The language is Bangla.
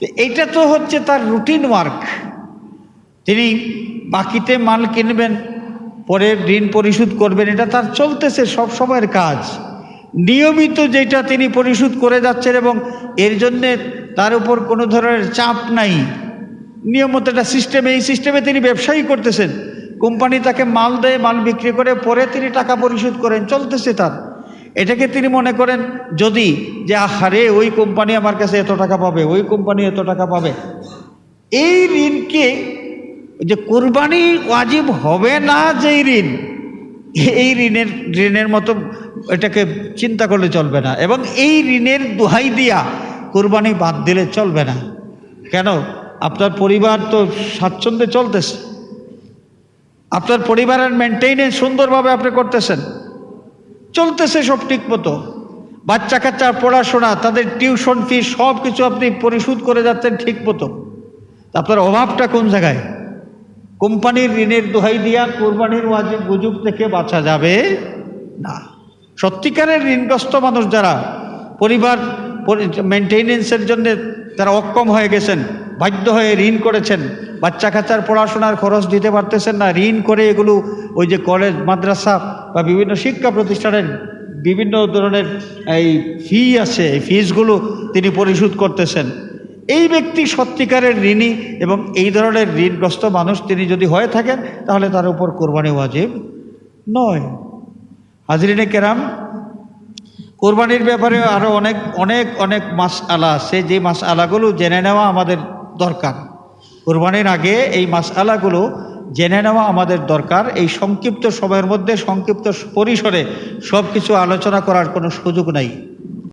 তো এইটা তো হচ্ছে তার রুটিন ওয়ার্ক তিনি বাকিতে মাল কিনবেন, পরে ঋণ পরিশোধ করবেন, এটা তার চলতেছে সব সময়ের কাজ। নিয়মিত যেটা তিনি পরিশোধ করে যাচ্ছেন এবং এর জন্যে তার উপর কোনো ধরনের চাপ নাই। নিয়মিত একটা সিস্টেমে এই সিস্টেমে তিনি ব্যবসায়ী করতেছেন। কোম্পানি তাকে মাল দেয়, মাল বিক্রি করে, পরে তিনি টাকা পরিশোধ করেন, চলতেছে তার। এটাকে তিনি মনে করেন, যদি যে, আহারে, ওই কোম্পানি আমার কাছে এত টাকা পাবে, ওই কোম্পানি এত টাকা পাবে। এই ঋণকে যে, কোরবানি ওয়াজিব হবে না যেই ঋণ, এই ঋণের ঋণের মতো এটাকে চিন্তা করলে চলবে না। এবং এই ঋণের দোহাই দিয়া কোরবানি বাদ দিলে চলবে না। কেন? আপনার পরিবার তো স্বাচ্ছন্দ্যে চলতেছে। আপনার পরিবারের মেনটেনেন্স সুন্দরভাবে আপনি করতেছেন। চলতেছে সব ঠিক মতো বাচ্চা কাচ্চার পড়াশোনা, তাদের টিউশন ফি সব কিছু আপনি পরিশোধ করে যাচ্ছেন ঠিক মতো আপনার অভাবটা কোন জায়গায়? কোম্পানির ঋণের দোহাই দিয়া কোরবানির ওয়াজিব গুজুব থেকে বাঁচা যাবে না। সত্যিকারের ঋণগ্রস্ত মানুষ যারা, পরিবার মেনটেনেন্সের জন্য তারা অক্ষম হয়ে গেছেন, বাধ্য হয়ে ঋণ করেছেন। বাচ্চা কাচ্চার পড়াশোনার খরচ দিতে পারতেছেন না। ঋণ করে এগুলো ওই যে কলেজ মাদ্রাসা বা বিভিন্ন শিক্ষা প্রতিষ্ঠানের বিভিন্ন ধরনের এই ফি আছে, এই ফিসগুলো তিনি পরিশোধ করতেছেন। এই ব্যক্তি সত্যিকারের ঋণী এবং এই ধরনের ঋণগ্রস্ত মানুষ তিনি যদি হয়ে থাকেন, তাহলে তার উপর কোরবানি ওয়াজিব নয়। হাজরিনে কেরাম কোরবানির ব্যাপারে আরও অনেক অনেক অনেক মাস আলা আছে। যে মাস আলাগুলো জেনে নেওয়া আমাদের দরকার। কোরবানির আগে এই মাস আলাগুলো জেনে নেওয়া আমাদের দরকার। এই সংক্ষিপ্ত সময়ের মধ্যে, সংক্ষিপ্ত পরিসরে সব কিছু আলোচনা করার কোনো সুযোগ নাই।